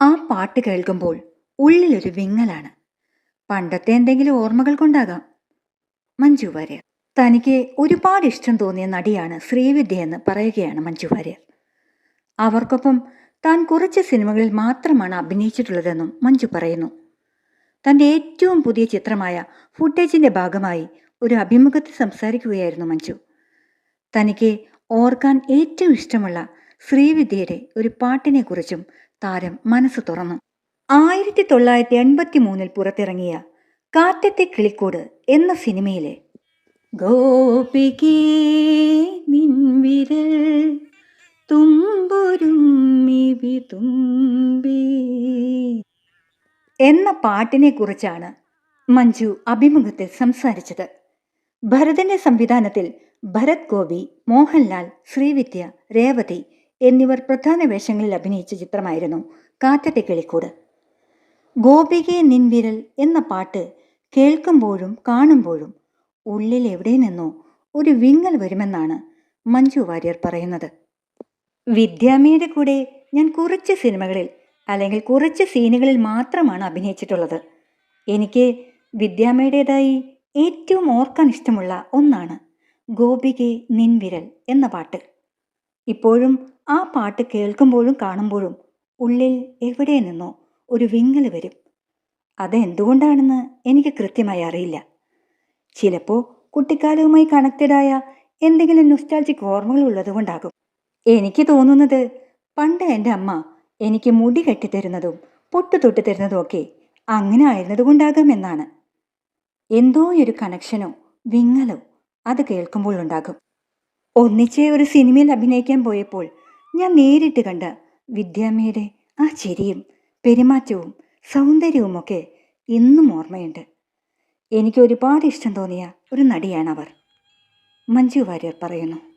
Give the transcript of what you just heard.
ആ പാട്ട് കേൾക്കുമ്പോൾ ഉള്ളിലൊരു വിങ്ങലാണ്. പണ്ടത്തെ എന്തെങ്കിലും ഓർമ്മകൾ കൊണ്ടാകാം. മഞ്ജു വാര്യർ. തനിക്ക് ഒരുപാട് ഇഷ്ടം തോന്നിയ നടിയാണ് ശ്രീവിദ്യ എന്ന് പറയുകയാണ് മഞ്ജു വാര്യർ. അവർക്കൊപ്പം താൻ കുറച്ച് സിനിമകളിൽ മാത്രമാണ് അഭിനയിച്ചിട്ടുള്ളതെന്നും മഞ്ജു പറയുന്നു. തന്റെ ഏറ്റവും പുതിയ ചിത്രമായ ഫുട്ടേജിന്റെ ഭാഗമായി ഒരു അഭിമുഖത്തിൽ സംസാരിക്കുകയായിരുന്നു മഞ്ജു. തനിക്ക് ഓർക്കാൻ ഏറ്റവും ഇഷ്ടമുള്ള ശ്രീവിദ്യയുടെ ഒരു പാട്ടിനെക്കുറിച്ചും താരം മനസ്സ് തുറന്നു. ആയിരത്തി തൊള്ളായിരത്തി എൺപത്തി മൂന്നിൽ പുറത്തിറങ്ങിയ കാറ്റത്തെ കിളിക്കോട് എന്ന സിനിമയിലെ എന്ന പാട്ടിനെ കുറിച്ചാണ് മഞ്ജു അഭിമുഖത്തിൽ സംസാരിച്ചത്. ഭരതന്റെ സംവിധാനത്തിൽ ഭരത് ഗോപി മോഹൻലാൽ ശ്രീവിദ്യ രേവതി എന്നിവർ പ്രധാന വേഷങ്ങളിൽ അഭിനയിച്ച ചിത്രമായിരുന്നു കാറ്റത്തെ കിളിക്കൂട്. ഗോപികെ നിൻവിരൽ എന്ന പാട്ട് കേൾക്കുമ്പോഴും കാണുമ്പോഴും ഉള്ളിൽ എവിടെ നിന്നോ ഒരു വിങ്ങൽ വരുമെന്നാണ് മഞ്ജു വാര്യർ പറയുന്നത്. വിദ്യാമ്മയുടെ കൂടെ ഞാൻ കുറച്ച് സിനിമകളിൽ അല്ലെങ്കിൽ കുറച്ച് സീനുകളിൽ മാത്രമാണ് അഭിനയിച്ചിട്ടുള്ളത്. എനിക്ക് വിദ്യാമ്മയുടേതായി ഏറ്റവും ഓർക്കാൻ ഇഷ്ടമുള്ള ഒന്നാണ് ഗോപികെ നിൻവിരൽ എന്ന പാട്ട്. ഇപ്പോഴും ആ പാട്ട് കേൾക്കുമ്പോഴും കാണുമ്പോഴും ഉള്ളിൽ എവിടെ നിന്നോ ഒരു വിങ്ങൽ വരും. അതെന്തുകൊണ്ടാണെന്ന് എനിക്ക് കൃത്യമായി അറിയില്ല. ചിലപ്പോൾ കുട്ടിക്കാലവുമായി കണക്റ്റഡായ എന്തെങ്കിലും നൊസ്റ്റാൾജിക് ഓർമ്മകൾ ഉള്ളതുകൊണ്ടാകും. എനിക്ക് തോന്നുന്നത് പണ്ട് എന്റെ അമ്മ എനിക്ക് മുടി കെട്ടിത്തരുന്നതും പൊട്ടു തൊട്ട് തരുന്നതും ഒക്കെ അങ്ങനെ ആയിരുന്നതുകൊണ്ടാകാം എന്നാണ്. എന്തോ ഒരു കണക്ഷനോ വിങ്ങലോ അത് കേൾക്കുമ്പോൾ ഉണ്ടാകും. ഒന്നിച്ച് ഒരു സിനിമയിൽ അഭിനയിക്കാൻ പോയപ്പോൾ ഞാൻ നേരിട്ട് കണ്ട വിദ്യാമ്മയുടെ ആ ചിരിയും പെരുമാറ്റവും സൗന്ദര്യവുമൊക്കെ ഇന്നും ഓർമ്മയുണ്ട്. എനിക്ക് ഒരുപാട് ഇഷ്ടം തോന്നിയ ഒരു നടിയാണവർ. മഞ്ജു വാര്യർ പറയുന്നു.